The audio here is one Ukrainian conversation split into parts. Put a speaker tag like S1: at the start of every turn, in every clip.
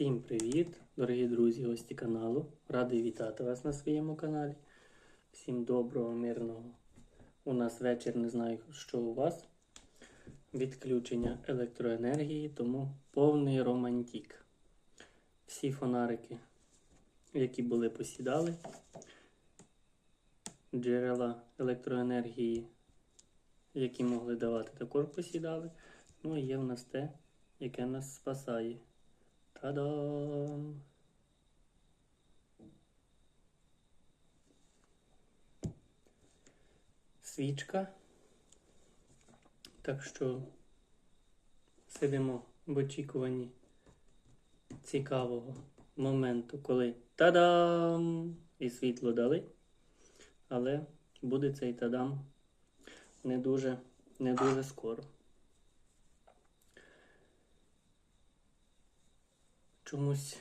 S1: Всім привіт, дорогі друзі, гості каналу. Радий вітати вас на своєму каналі. Всім доброго, мирного. У нас вечір, не знаю, що у вас. Відключення електроенергії, тому повний романтик. Всі фонарики, які були посідали, джерела електроенергії, які могли давати, також посідали. Ну і є в нас те, яке нас спасає. Та-дам! Свічка. Так що сидимо в очікуванні цікавого моменту, коли та-дам! І світло дали. Але буде цей та-дам не дуже, не дуже скоро. Чомусь,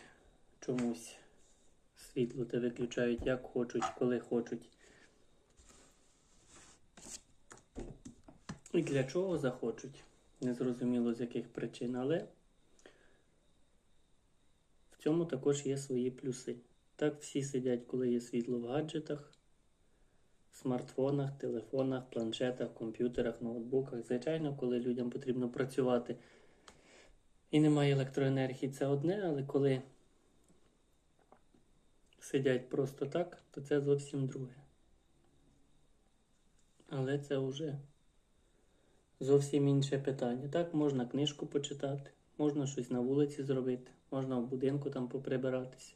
S1: чомусь світло те виключають як хочуть, коли хочуть. І для чого захочуть. Незрозуміло з яких причин, але в цьому також є свої плюси. Так всі сидять, коли є світло в гаджетах, смартфонах, телефонах, планшетах, комп'ютерах, ноутбуках. Звичайно, коли людям потрібно працювати і немає електроенергії, це одне, але коли сидять просто так, то це зовсім друге. Але це вже зовсім інше питання. Так, можна книжку почитати, можна щось на вулиці зробити, можна в будинку там поприбиратися.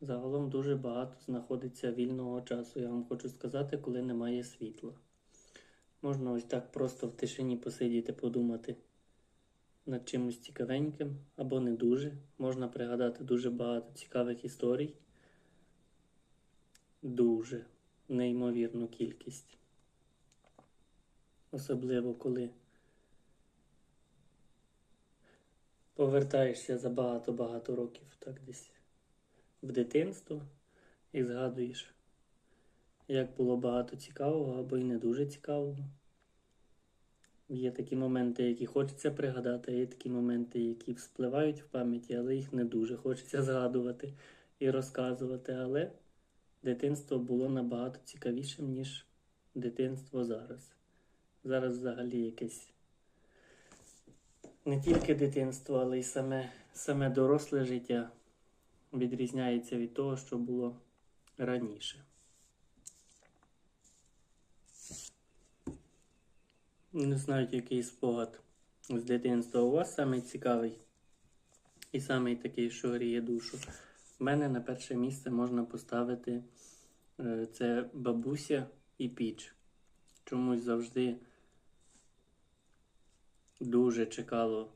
S1: Загалом дуже багато знаходиться вільного часу, я вам хочу сказати, коли немає світла. Можна ось так просто в тишині посидіти, подумати над чимось цікавеньким або не дуже. Можна пригадати дуже багато цікавих історій. Дуже неймовірну кількість. Особливо коли повертаєшся за багато-багато років, так десь в дитинство і згадуєш, як було багато цікавого або й не дуже цікавого. Є такі моменти, які хочеться пригадати, є такі моменти, які вспливають в пам'яті, але їх не дуже хочеться згадувати і розказувати. Але дитинство було набагато цікавішим, ніж дитинство зараз. Зараз взагалі якесь не тільки дитинство, але й саме, саме доросле життя відрізняється від того, що було раніше. Не знаю, який спогад з дитинства у вас самий цікавий і самий такий, що гріє душу. У мене на перше місце можна поставити е, це бабуся і піч. Чомусь завжди дуже чекало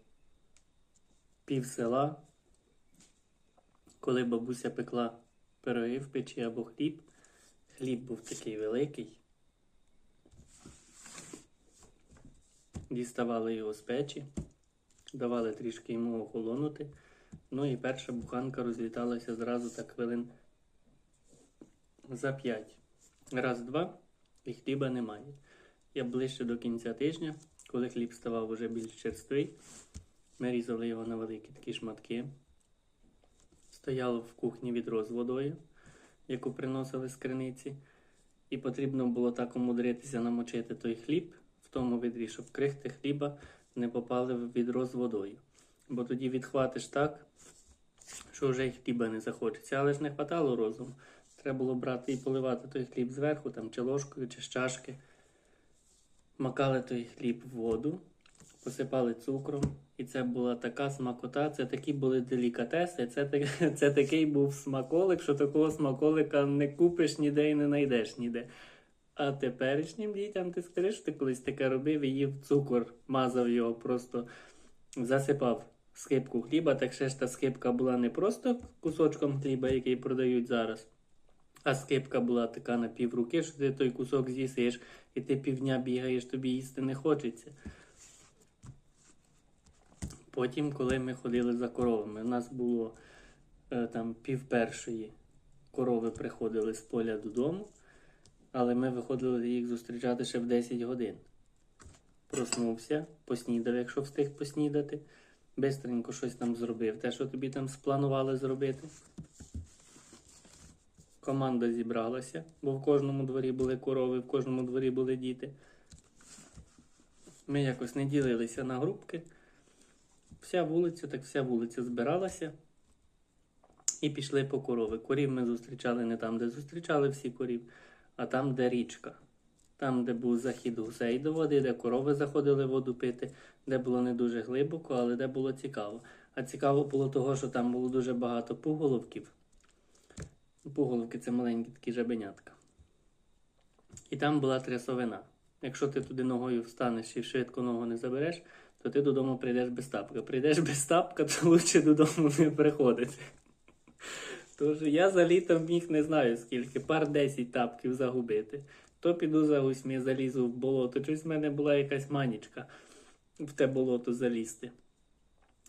S1: пів села, коли бабуся пекла пироги в печі або хліб. Хліб був такий великий. Діставали його з печі, давали трішки йому охолонути. Ну і перша буханка розліталася зразу так хвилин за п'ять. Раз, два, і хліба немає. Я ближче до кінця тижня, коли хліб ставав уже більш черствий, ми різали його на великі такі шматки. Стояло в кухні відро з водою, яку приносили з криниці. І потрібно було так умудритися намочити той хліб тому відрі, щоб крихти хліба не попали в відро з водою. Бо тоді відхватиш так, що вже й хліба не захочеться. Але ж не хватало розуму. Треба було брати і поливати той хліб зверху, там, чи ложкою, чи з чашки. Макали той хліб в воду, посипали цукром. І це була така смакота, це такі були делікатеси. Це, це такий був смаколик, що такого смаколика не купиш ніде і не знайдеш ніде. А теперішнім дітям ти скажеш, що ти колись таке робив і їв цукор, мазав його, просто засипав скипку хліба. Так ще ж та скипка була не просто кусочком хліба, який продають зараз, а скипка була така на півруки, що ти той кусок з'їсиш, і ти півдня бігаєш, тобі їсти не хочеться. Потім, коли ми ходили за коровами, у нас було е, там пів першої корови приходили з поля додому, але ми виходили їх зустрічати ще в 10 годин. Проснувся, поснідав, якщо встиг поснідати, бистренько щось там зробив. Те, що тобі там спланували зробити. Команда зібралася, бо в кожному дворі були корови, в кожному дворі були діти. Ми якось не ділилися на групки. Вся вулиця, так вся вулиця збиралася і пішли по корови. Корів ми зустрічали не там, де зустрічали всі корів, а там, де річка. Там, де був захід гусей до води, де корови заходили воду пити, де було не дуже глибоко, але де було цікаво. А цікаво було того, що там було дуже багато пуголовків. Пуголовки це маленькі такі жабенятка. І там була трясовина. Якщо ти туди ногою встанеш і швидко ногу не забереш, то ти додому прийдеш без тапка. Прийдеш без тапка, то лучше додому не приходити. Тож я за літом міг не знаю скільки, пар 10 тапків загубити. То піду за гусьми, залізу в болото. Щось в мене була якась манічка в те болото залізти.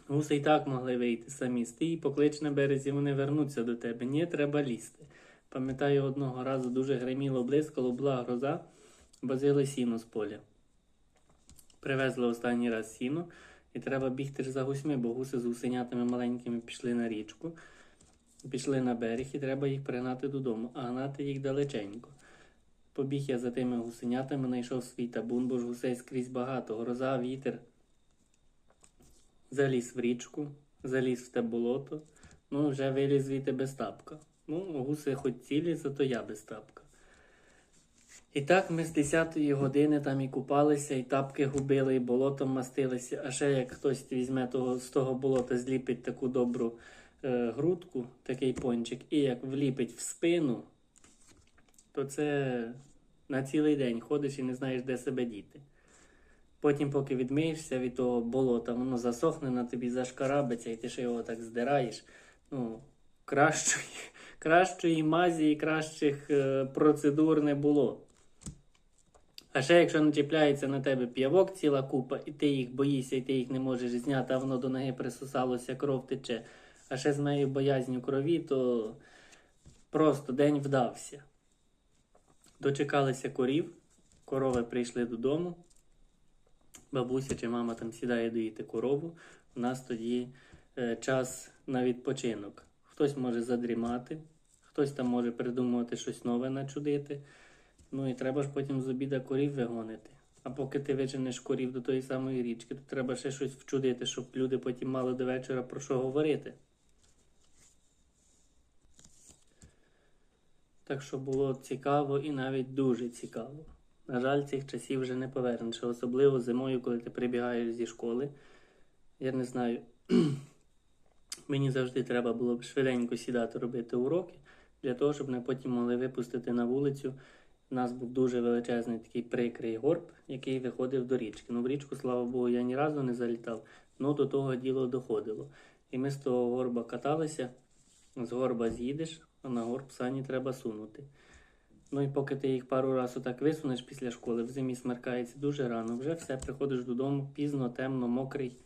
S1: Гуси і так могли вийти самі. Стій, поклич на березі, вони вернуться до тебе. Ні, треба лізти. Пам'ятаю, одного разу дуже гриміло, блискало, була гроза, возили сіно з поля. Привезли останній раз сіно, і треба бігти ж за гусьми, бо гуси з гусенятами маленькими пішли на річку, пішли на берег, і треба їх пригнати додому, а гнати їх далеченько. Побіг я за тими гусенятами, знайшов свій табун, бо ж гусей скрізь багато, гроза, вітер. Заліз в річку, заліз в те болото, ну вже виліз звідти без тапка. Ну, гуси хоч цілі, зато я без тапка. І так ми з 10-ї години там і купалися, і тапки губили, і болотом мастилися. А ще як хтось візьме того, з того болота, зліпить таку добру грудку, такий пончик, і як вліпить в спину, то це на цілий день ходиш і не знаєш, де себе діти. Потім, поки відмиєшся від того болота, воно засохне на тобі, зашкарабиться, і ти ще його так здираєш. Ну, кращої, кращої мазі і кращих е, процедур не було. А ще якщо начіпляється на тебе п'явок ціла купа, і ти їх боїшся, і ти їх не можеш зняти, а воно до ноги присосалося, кров тече. А ще з моєю боязню крові, то просто день вдався. Дочекалися корів, корови прийшли додому. Бабуся чи мама там сідає доїти корову. У нас тоді е, час на відпочинок. Хтось може задрімати, хтось там може придумувати щось нове начудити. Ну і треба ж потім з обіда корів вигонити. А поки ти виженеш корів до тої самої річки, то треба ще щось вчудити, щоб люди потім мали до вечора про що говорити. Так що було цікаво і навіть дуже цікаво. На жаль, цих часів вже не повернеш, особливо зимою, коли ти прибігаєш зі школи. Я не знаю, мені завжди треба було б швиденько сідати робити уроки, для того, щоб мене потім могли випустити на вулицю. У нас був дуже величезний такий прикрий горб, який виходив до річки. Ну, в річку, слава Богу, я ні разу не залітав, але до того діло доходило. І ми з того горба каталися, з горба з'їдеш, а на горб сані треба сунути. Ну і поки ти їх пару разів так висунеш після школи, в зимі смеркається дуже рано, вже все, приходиш додому, пізно, темно, мокрий,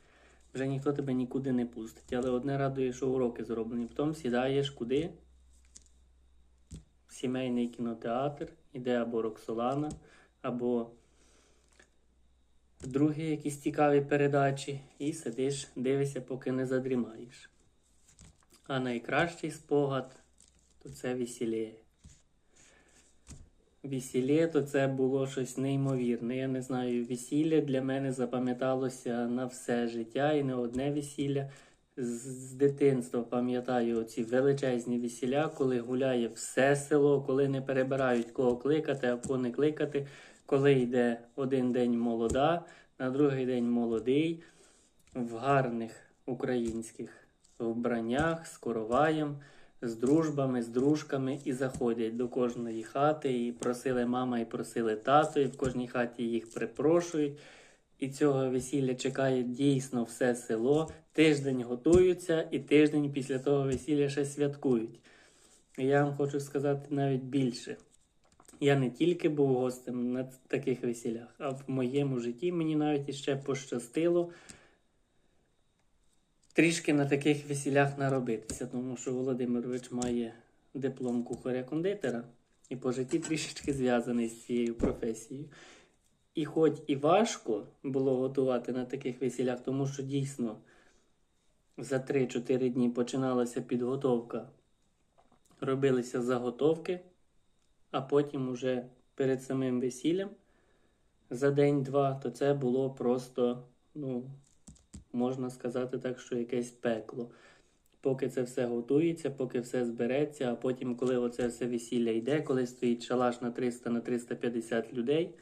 S1: вже ніхто тебе нікуди не пустить. Але одне радує, що уроки зроблені. Потім сідаєш куди? В сімейний кінотеатр, іде або Роксолана, або другі якісь цікаві передачі, і сидиш, дивишся, поки не задрімаєш. А найкращий спогад то це весілє. Весілля, то це було щось неймовірне. Я не знаю, весілля для мене запам'яталося на все життя і не одне весілля. З дитинства пам'ятаю ці величезні весілля, коли гуляє все село, коли не перебирають кого кликати, а кого не кликати, коли йде один день молода, на другий день молодий, в гарних українських вбраннях з короваєм з дружбами, з дружками і заходять до кожної хати, і просили мама, і просили тато, і в кожній хаті їх припрошують. І цього весілля чекає дійсно все село. Тиждень готуються, і тиждень після того весілля ще святкують. І я вам хочу сказати навіть більше. Я не тільки був гостем на таких весіллях, а в моєму житті мені навіть іще пощастило трішки на таких весілях наробитися, тому що Володимирович має диплом кухаря-кондитера і по житті трішечки зв'язаний з цією професією. І хоч і важко було готувати на таких весілях, тому що дійсно За 3-4 дні починалася підготовка, робилися заготовки, а потім уже перед самим весіллям за день-два, то це було просто, ну, можна сказати так, що якесь пекло. Поки це все готується, поки все збереться, а потім, коли оце все весілля йде, коли стоїть шалаш на 300 на 350 людей,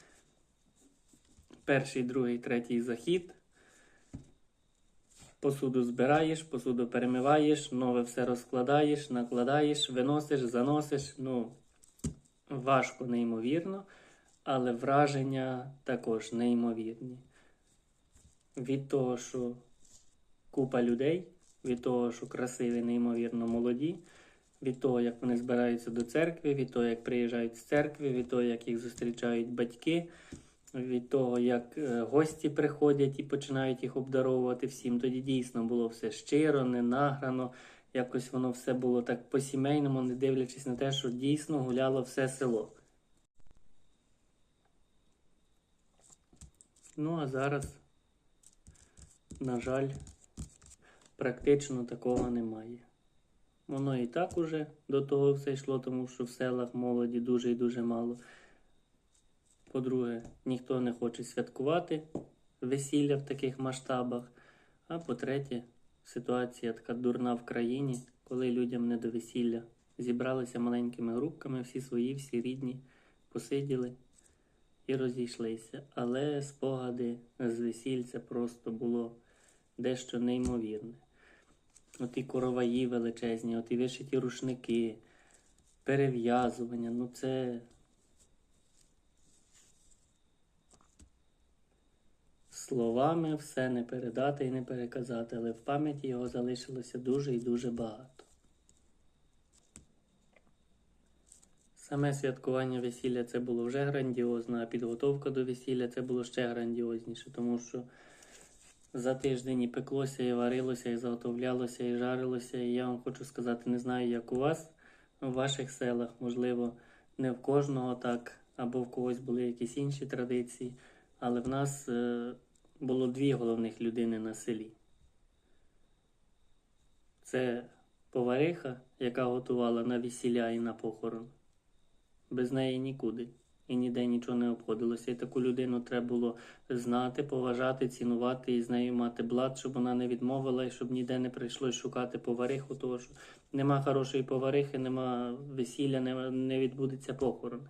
S1: перший, другий, третій захід. Посуду збираєш, посуду перемиваєш, нове все розкладаєш, накладаєш, виносиш, заносиш. Ну, важко, неймовірно, але враження також неймовірні. Від того, що купа людей, від того, що красиві, неймовірно молоді, від того, як вони збираються до церкви, від того, як приїжджають з церкви, від того, як їх зустрічають батьки, від того, як е, гості приходять і починають їх обдаровувати всім. Тоді дійсно було все щиро, не награно. Якось воно все було так по-сімейному, не дивлячись на те, що дійсно гуляло все село. Ну, а зараз, на жаль, практично такого немає. Воно і так уже до того все йшло, тому що в селах молоді дуже і дуже мало. По-друге, ніхто не хоче святкувати весілля в таких масштабах. А по-третє, ситуація така дурна в країні, коли людям не до весілля. Зібралися маленькими групками, всі свої, всі рідні, посиділи і розійшлися. Але спогади з весіль це просто було дещо неймовірне. Оті короваї величезні, оті вишиті рушники, перев'язування. Ну це. Словами все не передати і не переказати, але в пам'яті його залишилося дуже і дуже багато. Саме святкування весілля це було вже грандіозно, а підготовка до весілля це було ще грандіозніше, тому що за тиждень і пеклося, і варилося, і заготовлялося, і жарилося. І я вам хочу сказати, не знаю, як у вас, у ваших селах, можливо, не в кожного так, або в когось були якісь інші традиції, але в нас е, було дві головних людини на селі. Це повариха, яка готувала на весілля і на похорон. Без неї нікуди. І ніде нічого не обходилося. І таку людину треба було знати, поважати, цінувати і з нею мати блат, щоб вона не відмовила і щоб ніде не прийшлось шукати повариху, тому що нема хорошої поварихи, нема весілля, не, не відбудеться похорон.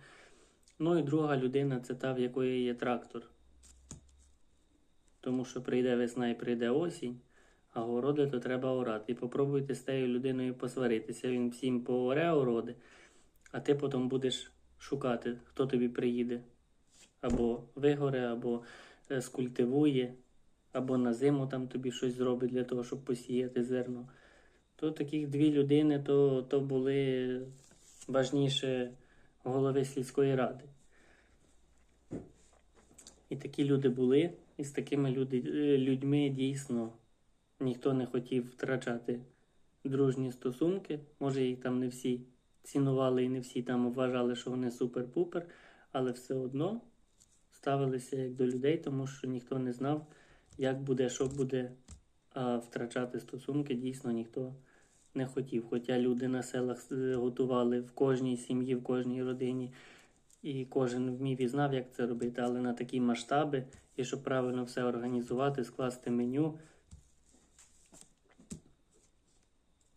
S1: Ну і друга людина це та, в якої є трактор. Тому що прийде весна і прийде осінь, а городи то треба орати. І попробуйте з тією людиною посваритися. Він всім пооре городи, а ти потім будеш шукати, хто тобі приїде. Або вигоре, або е, скультивує, або на зиму там тобі щось зробить для того, щоб посіяти зерно. То таких дві людини то, то були важніше голови сільської ради. І такі люди були, і з такими люди, е, людьми дійсно ніхто не хотів втрачати дружні стосунки. Може, їх там не всі цінували і не всі там вважали, що вони супер-пупер, але все одно ставилися як до людей, тому що ніхто не знав, як буде, що буде, а втрачати стосунки дійсно ніхто не хотів. Хоча люди на селах е, готували в кожній сім'ї, в кожній родині, і кожен вмів і знав, як це робити, але на такі масштаби, і щоб правильно все організувати, скласти меню.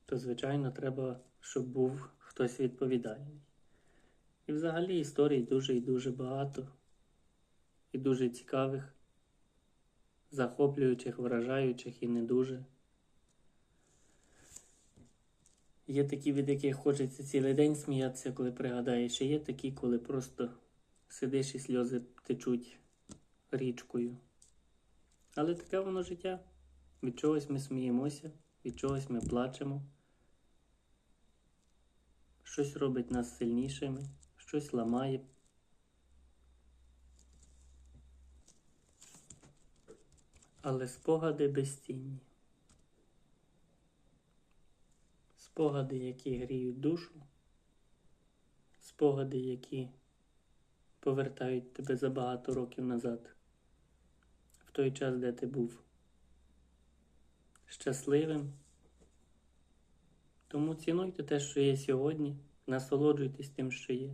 S1: То, звичайно, треба, щоб був хтось відповідальний. І взагалі історій дуже і дуже багато, і дуже цікавих, захоплюючих, вражаючих і не дуже. Є такі, від яких хочеться цілий день сміятися, коли пригадаєш, і є такі, коли просто сидиш і сльози течуть річкою. Але таке воно життя. Від чогось ми сміємося, від чогось ми плачемо. Щось робить нас сильнішими, щось ламає. Але спогади безцінні. Спогади, які гріють душу, спогади, які повертають тебе за багато років назад, в той час, де ти був щасливим. Тому цінуйте те, що є сьогодні, насолоджуйтесь тим, що є.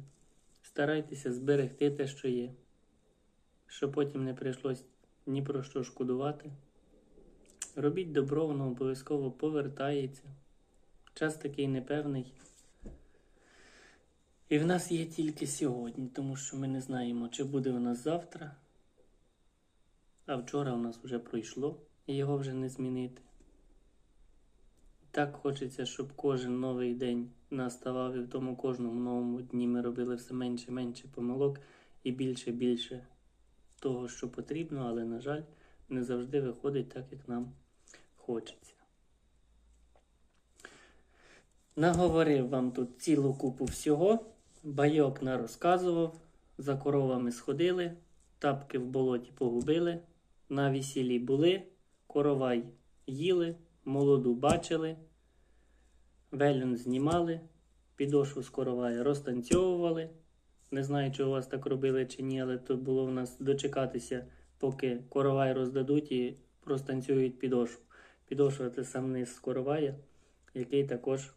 S1: Старайтеся зберегти те, що є, щоб потім не прийшлось ні про що шкодувати. Робіть добро, воно обов'язково повертається. Час такий непевний. І в нас є тільки сьогодні, тому що ми не знаємо, чи буде у нас завтра, а вчора у нас вже пройшло, і його вже не змінити. Так хочеться, щоб кожен новий день наставав і в тому кожному новому дні ми робили все менше і менше помилок і більше-більше того, що потрібно, але, на жаль, не завжди виходить так, як нам хочеться. Наговорив вам тут цілу купу всього, байок нарозказував, за коровами сходили, тапки в болоті погубили, на весіллі були, коровай їли, молоду бачили, вельон знімали, підошву з коровая розтанцьовували. Не знаю, чи у вас так робили чи ні, але тут було в нас дочекатися, поки коровай роздадуть і розтанцюють підошву. Підошва це сам низ з коровая, який також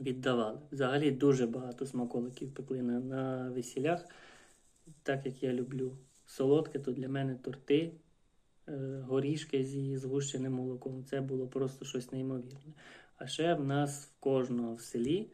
S1: віддавали. Взагалі дуже багато смаколиків пекли на, на весілях. Так як я люблю солодке, то для мене торти, горішки зі згущеним молоком. Це було просто щось неймовірне. А ще в нас в кожного в селі,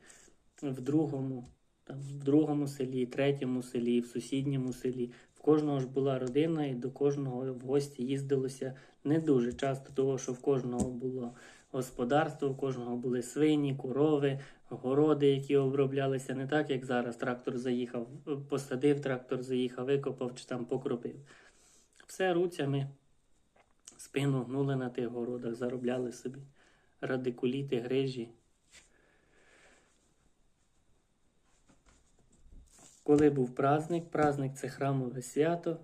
S1: в другому, там, в другому селі, третьому селі, в сусідньому селі. В кожного ж була родина, і до кожного в гості їздилося не дуже часто, того що в кожного було господарство, у кожного були свині, корови, городи, які оброблялися не так, як зараз. Трактор заїхав, посадив, трактор заїхав, викопав чи там покропив. Все руцями спину гнули на тих городах, заробляли собі радикуліти, грижі. Коли був праздник, праздник це храмове свято,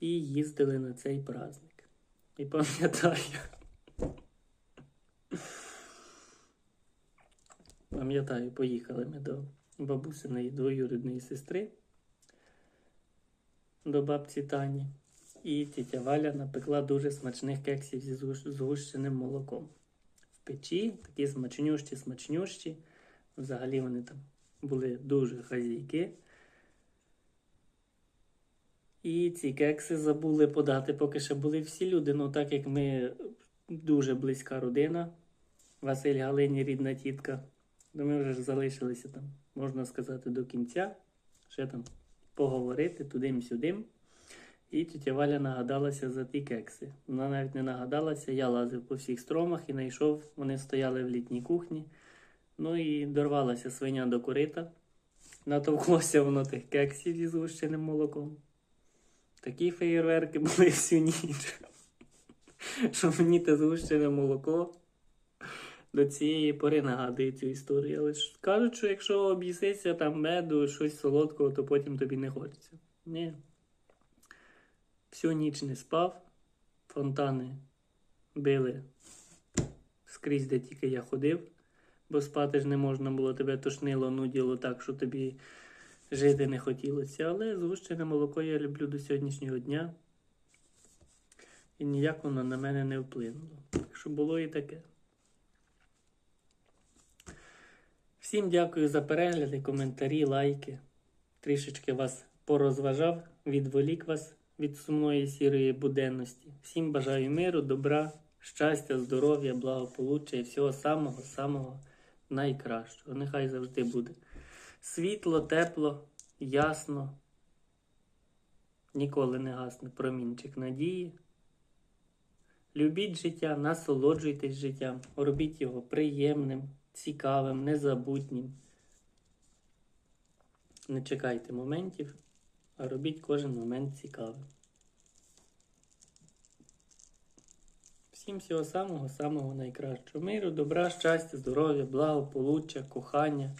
S1: і їздили на цей праздник. І пам'ятаю. Пам'ятаю, поїхали ми до бабусиної двоюрідної сестри, до бабці Тані. І тітя Валя напекла дуже смачних кексів зі згущеним молоком. В печі такі смачнющі, смачнющі. Взагалі вони там були дуже хазійки. І ці кекси забули подати, поки ще були всі люди. Ну, так як ми дуже близька родина, Василь Галині рідна тітка, то ми вже залишилися там, можна сказати, до кінця. Ще там поговорити тудим-сюдим. І тітя Валя нагадалася за ті кекси. Вона навіть не нагадалася, я лазив по всіх стромах і знайшов, вони стояли в літній кухні. Ну і дорвалася свиня до корита. Натовклося воно тих кексів зі згущеним молоком. Такі феєрверки були всю ніч. Що мені те згущене молоко до цієї пори нагадує цю історію. Але ж кажуть, що якщо об'їсися там меду, щось солодкого, то потім тобі не хочеться. Ні. Всю ніч не спав, фонтани били скрізь, де тільки я ходив, бо спати ж не можна було, тебе тошнило, нуділо так, що тобі жити не хотілося. Але згущене молоко я люблю до сьогоднішнього дня. І ніяк воно на мене не вплинуло. Так що було і таке. Всім дякую за перегляди, коментарі, лайки. Трішечки вас порозважав, відволік вас від сумної сірої буденності. Всім бажаю миру, добра, щастя, здоров'я, благополуччя і всього самого-самого найкращого. Нехай завжди буде світло, тепло, ясно. Ніколи не гасне промінчик надії. Любіть життя, насолоджуйтесь життям, робіть його приємним, цікавим, незабутнім. Не чекайте моментів, а робіть кожен момент цікавим. Всім всього самого-самого найкращого. Миру, добра, щастя, здоров'я, благополуччя, кохання.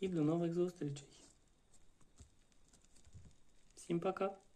S1: І до нових зустрічей. Всім пока!